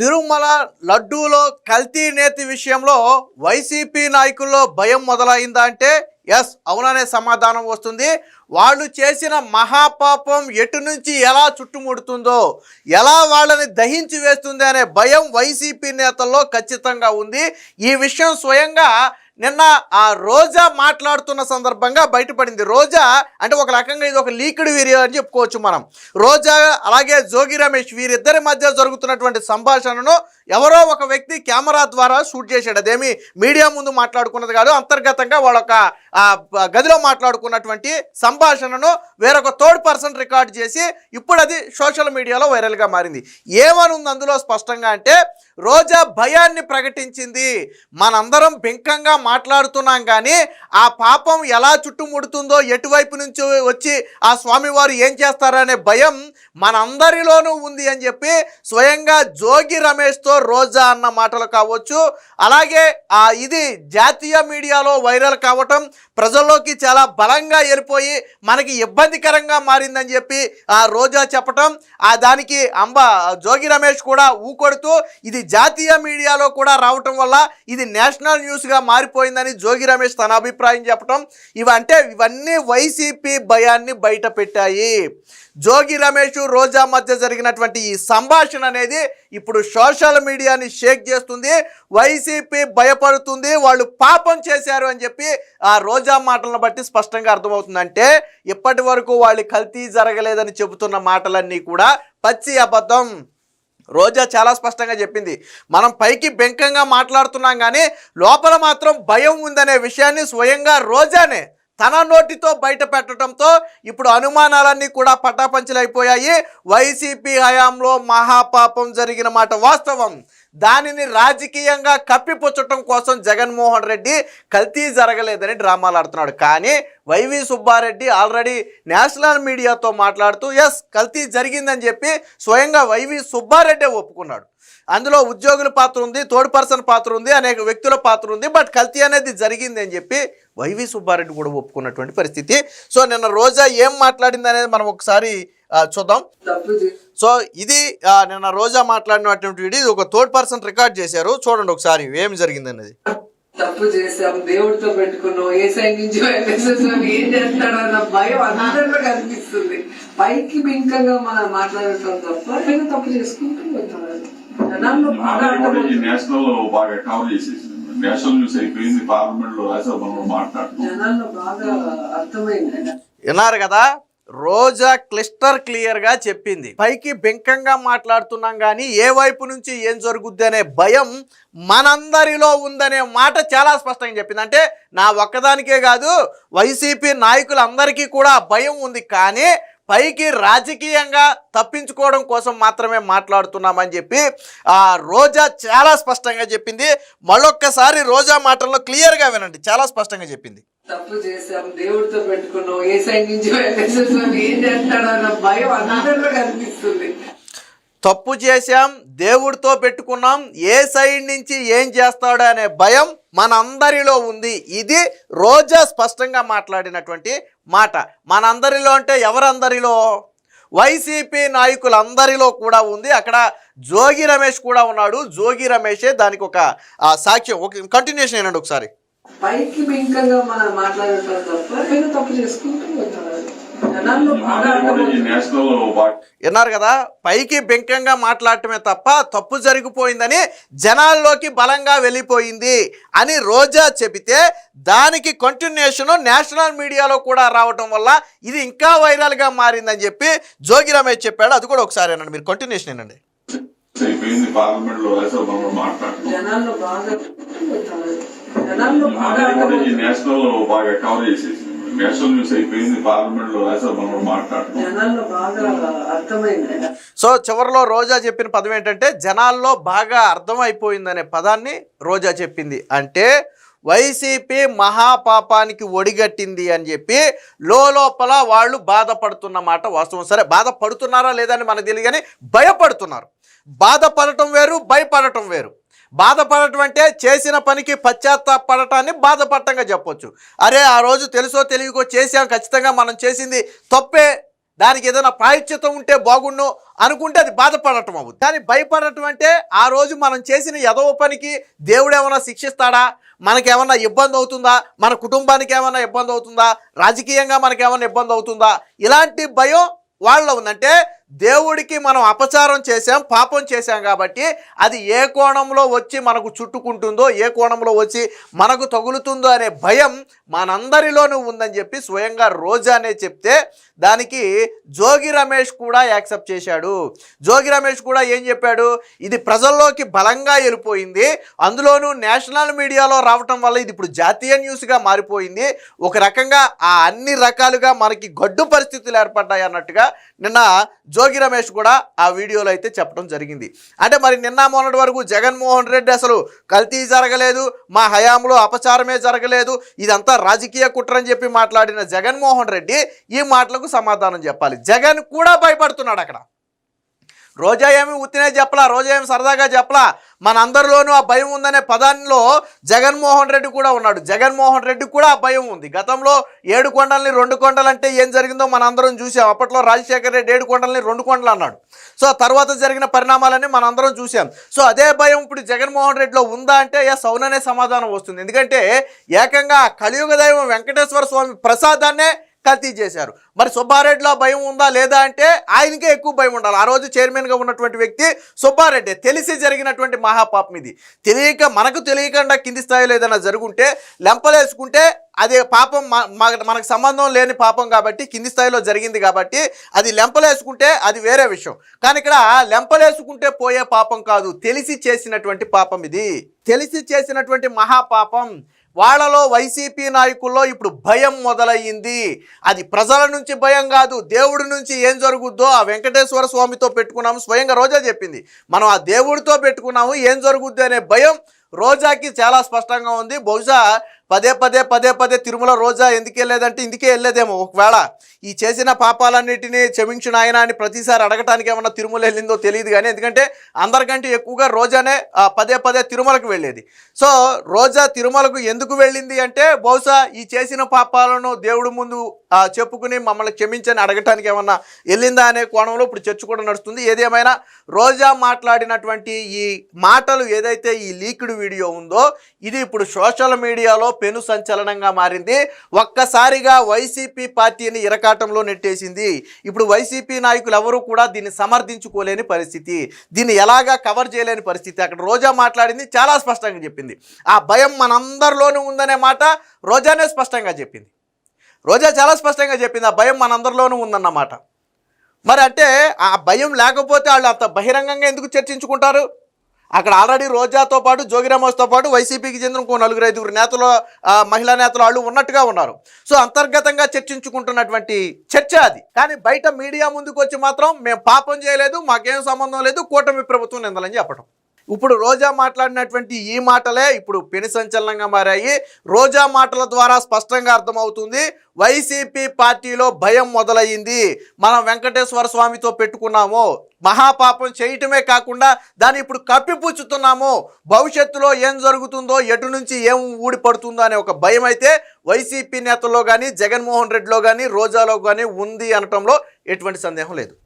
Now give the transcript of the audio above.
తిరుమల లడ్డూలో కల్తీ నేతి విషయంలో వైసీపీ నాయకుల్లో భయం మొదలైందా అంటే ఎస్ అవుననే సమాధానం వస్తుంది. వాళ్ళు చేసిన మహాపాపం ఎటు నుంచి ఎలా చుట్టుముడుతుందో ఎలా వాళ్ళని దహించి వేస్తుంది అనే భయం వైసీపీ నేతల్లో ఖచ్చితంగా ఉంది. ఈ విషయం స్వయంగా నిన్న ఆ రోజా మాట్లాడుతున్న సందర్భంగా బయటపడింది. రోజా అంటే ఒక రకంగా ఇది ఒక లీక్డ్ వీడియో అని చెప్పుకోవచ్చు మనం. రోజా అలాగే జోగి రమేష్ వీరిద్దరి మధ్య జరుగుతున్నటువంటి సంభాషణను ఎవరో ఒక వ్యక్తి కెమెరా ద్వారా షూట్ చేశాడు. అదేమి మీడియా ముందు మాట్లాడుకున్నది కాదు అంతర్గతంగా వాళ్ళొక గదిలో మాట్లాడుకున్నటువంటి సంభాషణను వేరొక థర్డ్ పర్సన్ రికార్డ్ చేసి ఇప్పుడు అది సోషల్ మీడియాలో వైరల్గా మారింది. ఏమనుంది అందులో స్పష్టంగా అంటే రోజా భయాన్ని ప్రకటించింది. మనందరం బింకంగా మాట్లాడుతున్నాం కానీ ఆ పాపం ఎలా చుట్టుముడుతుందో ఎటువైపు నుంచి వచ్చి ఆ స్వామివారు ఏం చేస్తారనే భయం మనందరిలోనూ ఉంది అని చెప్పి స్వయంగా జోగి రమేష్తో రోజా అన్న మాటలు కావచ్చు. అలాగే ఆ ఇది జాతీయ మీడియాలో వైరల్ కావటం ప్రజల్లోకి చాలా బలంగా ఏరిపోయి మనకి ఇబ్బందికరంగా మారిందని చెప్పి ఆ రోజా చెప్పటం. ఆ దానికి అంబ జోగి రమేష్ కూడా ఊకొడుతూ ఇది జాతీయ మీడియాలో కూడా రావటం వల్ల ఇది నేషనల్ న్యూస్గా మారిపోయిందని జోగి రమేష్ తన అభిప్రాయం చెప్పటం. ఇవంటే ఇవన్నీ వైసీపీ భయాన్ని బయట పెట్టాయి. జోగి రమేష్ రోజా మధ్య జరిగినటువంటి ఈ సంభాషణ అనేది ఇప్పుడు సోషల్ మీడియాని షేక్ చేస్తుంది. వైసీపీ భయపడుతుంది. వాళ్ళు పాపం చేశారు అని చెప్పి ఆ రోజా మాటలను బట్టి స్పష్టంగా అర్థమవుతుంది అంటే ఇప్పటి వరకు వాళ్ళు కల్తీ జరగలేదని చెబుతున్న మాటలన్నీ కూడా పచ్చి అబద్ధం. రోజా చాలా స్పష్టంగా చెప్పింది. మనం పైకి బెంకంగా మాట్లాడుతున్నాం కానీ లోపల మాత్రం భయం ఉందనే విషయాన్ని స్వయంగా రోజానే తన నోటితో బయట పెట్టడంతో ఇప్పుడు అనుమానాలన్నీ కూడా పటాపంచలైపోయాయి. వైసీపీ హయాంలో మహాపాపం జరిగిన మాట వాస్తవం. దానిని రాజకీయంగా కప్పిపుచ్చటం కోసం జగన్మోహన్ రెడ్డి కల్తీ జరగలేదని డ్రామాలు ఆడుతున్నాడు. కానీ వైవి సుబ్బారెడ్డి ఆల్రెడీ నేషనల్ మీడియాతో మాట్లాడుతూ ఎస్ కల్తీ జరిగిందని చెప్పి స్వయంగా వైవి సుబ్బారెడ్డి ఒప్పుకున్నాడు. అందులో ఉద్యోగుల పాత్ర ఉంది థర్డ్ పర్సన్ పాత్ర ఉంది అనేక వ్యక్తుల పాత్ర ఉంది బట్ కల్తీ అనేది జరిగింది అని చెప్పి వైవి సుబ్బారెడ్డి కూడా ఒప్పుకున్నటువంటి పరిస్థితి. సో నిన్న రోజా ఏం మాట్లాడింది అనేది మనం ఒకసారి చూద్దాం. సో ఇది నిన్న రోజా మాట్లాడినటువంటి ఇది ఒక థర్డ్ పర్సన్ రికార్డ్ చేశారు. చూడండి ఒకసారి ఏం జరిగింది అనేది తప్పు చేసాం దేవుడితో పెట్టుకున్నాం ఏ సైడ్ నుంచి ఏం చేస్తాడో అన్న భయం అందరిలో కనిపిస్తుంది. పైకి బింకంగా మనం మాట్లాడటం తప్ప నేను తప్పు చేసుకుంటూ పోతున్నాను జనాల్లో బాగా. నేషనల్ బాగా కవర్ చేసేసింది. నేషనల్ న్యూస్ అయిపోయింది పార్లమెంట్లో రాజ్యసభలో మాట్లాడుతున్నాం. జనాల్లో బాగా అర్థమైంది విన్నారు కదా? రోజా క్లిస్టర్ క్లియర్గా చెప్పింది. పైకి బెంకంగా మాట్లాడుతున్నాం కానీ ఏ వైపు నుంచి ఏం జరుగుద్ది అనే భయం మనందరిలో ఉందనే మాట చాలా స్పష్టంగా చెప్పింది. అంటే నా ఒక్కదానికే కాదు వైసీపీ నాయకులందరికీ కూడా భయం ఉంది. కానీ పైకి రాజకీయంగా తప్పించుకోవడం కోసం మాత్రమే మాట్లాడుతున్నామని చెప్పి ఆ రోజా చాలా స్పష్టంగా చెప్పింది. మళ్ళొక్కసారి రోజా మాటల్లో క్లియర్గా వినండి. చాలా స్పష్టంగా చెప్పింది. తప్పు చేసాం దేవుడితో పెట్టుకున్నాం. ఏ సైడ్ నుంచి ఏం చేస్తాడో అన్న భయం అందరిలో కనిపిస్తుంది. తప్పు చేశాం దేవుడితో పెట్టుకున్నాం. ఏ సైడ్ నుంచి ఏం చేస్తాడు అనే భయం మనందరిలో ఉంది. ఇది రోజా స్పష్టంగా మాట్లాడినటువంటి మాట. మనందరిలో అంటే ఎవరందరిలో? వైసీపీ నాయకులందరిలో కూడా ఉంది. అక్కడ జోగి రమేష్ కూడా ఉన్నాడు. జోగి రమేషే దానికి ఒక సాక్ష్యం. ఒక కంటిన్యూషన్ ఏనండి ఒకసారి. పైకి బింకంగా మనం తప్ప నేను తప్పు చేసుకుంటూ విన్నారు కదా పైకి బెంకంగా మాట్లాడటమే తప్ప తప్పు జరిగిపోయిందని జనాల్లోకి బలంగా వెళ్ళిపోయింది అని రోజా చెబితే దానికి కంటిన్యూషన్ నేషనల్ మీడియాలో కూడా రావటం వల్ల ఇది ఇంకా వైరల్గా మారిందని చెప్పి జోగి రమేష్ చెప్పాడు. అది కూడా ఒకసారి అనండి మీరు కంటిన్యూషన్ ఏనండి అయిపోయింది పార్లమెంట్లో మాట్లాడుతున్నాం. నేషనల్లో బాగా కవర్ చేసేసింది నేషనల్ న్యూస్ అయిపోయింది పార్లమెంట్లో రాజ్యసభలో మాట్లాడుతున్నాం జనాల్లో బాగా అర్థమైంది సో చివరిలో రోజా చెప్పిన పదం ఏంటంటే జనాల్లో బాగా అర్థమైపోయిందనే పదాన్ని రోజా చెప్పింది. అంటే వైసీపీ మహాపాపానికి ఒడిగట్టింది అని చెప్పి లోపల వాళ్ళు బాధపడుతున్న మాట వాస్తవం. సరే బాధపడుతున్నారా లేదని మనకు తెలియదు కానీ భయపడుతున్నారు. బాధపడటం వేరు భయపడటం వేరు. బాధపడటం అంటే చేసిన పనికి పశ్చాత్తాపడటాన్ని బాధపడటంగా చెప్పొచ్చు. అరే ఆ రోజు తెలుసో తెలియకో చేసాం ఖచ్చితంగా మనం చేసింది తప్పే. దానికి ఏదైనా ప్రాయశ్చితం ఉంటే బాగుండు అనుకుంటే అది బాధపడటం అవుతుంది కానీ భయపడటం అంటే ఆ రోజు మనం చేసిన ఎదవ పనికి దేవుడు ఏమైనా శిక్షిస్తాడా? మనకేమన్నా ఇబ్బంది అవుతుందా? మన కుటుంబానికి ఏమైనా ఇబ్బంది అవుతుందా? రాజకీయంగా మనకేమైనా ఇబ్బంది అవుతుందా? ఇలాంటి భయం వాళ్ళలో ఉందంటే దేవుడికి మనం అపచారం చేశాం పాపం చేశాం కాబట్టి అది ఏ కోణంలో వచ్చి మనకు చుట్టుకుంటుందో ఏ కోణంలో వచ్చి మనకు తగులుతుందో అనే భయం మనందరిలోనూ ఉందని చెప్పి స్వయంగా రోజానే చెప్తే దానికి జోగి రమేష్ కూడా యాక్సెప్ట్ చేశాడు. జోగి రమేష్ కూడా ఏం చెప్పాడు? ఇది ప్రజల్లోకి బలంగా వెళ్ళిపోయింది. అందులోనూ నేషనల్ మీడియాలో రావటం వల్ల ఇది ఇప్పుడు జాతీయ న్యూస్గా మారిపోయింది. ఒక రకంగా ఆ అన్ని రకాలుగా మనకి గడ్డు పరిస్థితులు ఏర్పడ్డాయి అన్నట్టుగా నిన్న జోగి రమేష్ కూడా ఆ వీడియోలో అయితే చెప్పడం జరిగింది. అంటే మరి నిన్న మొన్నటి వరకు జగన్మోహన్ రెడ్డి అసలు కల్తీ జరగలేదు మా హయాంలో అపచారమే జరగలేదు ఇదంతా రాజకీయ కుట్ర అని చెప్పి మాట్లాడిన జగన్మోహన్ రెడ్డి ఈ మాటలకు సమాధానం చెప్పాలి. జగన్ కూడా భయపడుతున్నాడు అక్కడ. రోజా ఏమి ఉత్తినే చెప్పలా రోజా ఏమి సరదాగా చెప్పలా? మన అందరిలోనూ ఆ భయం ఉందనే పదాల్లో జగన్మోహన్ రెడ్డి కూడా ఉన్నాడు. జగన్మోహన్ రెడ్డి కూడా ఆ భయం ఉంది. గతంలో ఏడు కొండల్ని రెండు కొండలు అంటే ఏం జరిగిందో మనందరం చూసాం. అప్పట్లో రాజశేఖర రెడ్డి ఏడు కొండల్ని రెండు కొండలు అన్నాడు. సో తర్వాత జరిగిన పరిణామాలన్నీ మన అందరం చూసాం. సో అదే భయం ఇప్పుడు జగన్మోహన్ రెడ్డిలో ఉందా అంటే ఎస్ అవుననే సమాధానం వస్తుంది. ఎందుకంటే ఏకంగా కలియుగ దైవం వెంకటేశ్వర స్వామి ప్రసాదాన్నే కల్తీ చేశారు. మరి సుబ్బారెడ్డిలో భయం ఉందా లేదా అంటే ఆయనకే ఎక్కువ భయం ఉండాలి. ఆ రోజు చైర్మన్గా ఉన్నటువంటి వ్యక్తి సుబ్బారెడ్డి. తెలిసి జరిగినటువంటి మహాపాపం ఇది. తెలియక మనకు తెలియకుండా కింది స్థాయిలో ఏదైనా జరుగుంటే లెంపలేసుకుంటే అది పాపం మనకు సంబంధం లేని పాపం కాబట్టి కింది స్థాయిలో జరిగింది కాబట్టి అది లెంపలేసుకుంటే అది వేరే విషయం. కానీ ఇక్కడ లెంపలేసుకుంటే పోయే పాపం కాదు. తెలిసి చేసినటువంటి పాపం ఇది. తెలిసి చేసినటువంటి మహాపాపం. వాళ్ళలో వైసీపీ నాయకుల్లో ఇప్పుడు భయం మొదలయ్యింది. అది ప్రజల నుంచి భయం కాదు దేవుడి నుంచి ఏం జరుగుద్దో ఆ వెంకటేశ్వర స్వామితో పెట్టుకున్నాము స్వయంగా రోజా చెప్పింది. మనం ఆ దేవుడితో పెట్టుకున్నాము ఏం జరుగుద్ది అనే భయం రోజాకి చాలా స్పష్టంగా ఉంది. బహుశా పదే పదే పదే పదే తిరుమల రోజా ఎందుకు వెళ్ళేదంటే ఇందుకే వెళ్ళేదేమో ఒకవేళ ఈ చేసిన పాపాలన్నిటినీ క్షమించిన ఆయన అని ప్రతిసారి అడగటానికి ఏమన్నా తిరుమల వెళ్ళిందో తెలియదు కానీ ఎందుకంటే అందరికంటే ఎక్కువగా రోజానే పదే పదే తిరుమలకు వెళ్ళేది. సో రోజా తిరుమలకు ఎందుకు వెళ్ళింది అంటే బహుశా ఈ చేసిన పాపాలను దేవుడు ముందు చెప్పుకుని మమ్మల్ని క్షమించని అడగటానికి ఏమన్నా వెళ్ళిందా అనే కోణంలో ఇప్పుడు చర్చ కూడా నడుస్తుంది. ఏదేమైనా రోజా మాట్లాడినటువంటి ఈ మాటలు ఏదైతే ఈ లీక్డ్ వీడియో ఉందో ఇది ఇప్పుడు సోషల్ మీడియాలో పెను సంచలనంగా మారింది. ఒక్కసారిగా వైసీపీ పార్టీని ఇరకాటంలో నెట్టేసింది. ఇప్పుడు వైసీపీ నాయకులు ఎవరూ కూడా దీన్ని సమర్థించుకోలేని పరిస్థితి. దీన్ని ఎలాగా కవర్ చేయలేని పరిస్థితి. అక్కడ రోజా మాట్లాడింది చాలా స్పష్టంగా చెప్పింది. ఆ భయం మనందరిలోనూ ఉందనే మాట రోజానే స్పష్టంగా చెప్పింది. రోజా చాలా స్పష్టంగా చెప్పింది ఆ భయం మనందరిలోనూ ఉందన్నమాట మరి అంటే ఆ భయం లేకపోతే వాళ్ళు అంత బహిరంగంగా ఎందుకు చర్చించుకుంటారు? అక్కడ ఆల్రెడీ రోజాతో పాటు జోగిరామోస్తో పాటు వైసీపీకి చెందిన ఇంకో నలుగురు ఐదుగురు నేతలు మహిళా నేతలు వాళ్ళు ఉన్నట్టుగా ఉన్నారు. సో అంతర్గతంగా చర్చించుకుంటున్నటువంటి చర్చ అది. కానీ బయట మీడియా ముందుకు వచ్చి మాత్రం మేము పాపం చేయలేదు మాకేం సంబంధం లేదు కూటమి ప్రభుత్వం నిందలని చెప్పడం ఇప్పుడు రోజా మాట్లాడినటువంటి ఈ మాటలే ఇప్పుడు పెను సంచలనంగా మారాయి. రోజా మాటల ద్వారా స్పష్టంగా అర్థమవుతుంది. వైసీపీ పార్టీలో భయం మొదలయ్యింది. మనం వెంకటేశ్వర స్వామితో పెట్టుకున్నాము. మహాపాపం చేయటమే కాకుండా దాన్ని ఇప్పుడు కప్పిపుచ్చుతున్నాము. భవిష్యత్తులో ఏం జరుగుతుందో ఎటు నుంచి ఏం ఊడిపడుతుందో అనే ఒక భయం అయితే వైసీపీ నేతల్లో కానీ జగన్మోహన్ రెడ్డిలో కానీ రోజాలో కానీ ఉంది అనటంలో ఎటువంటి సందేహం లేదు.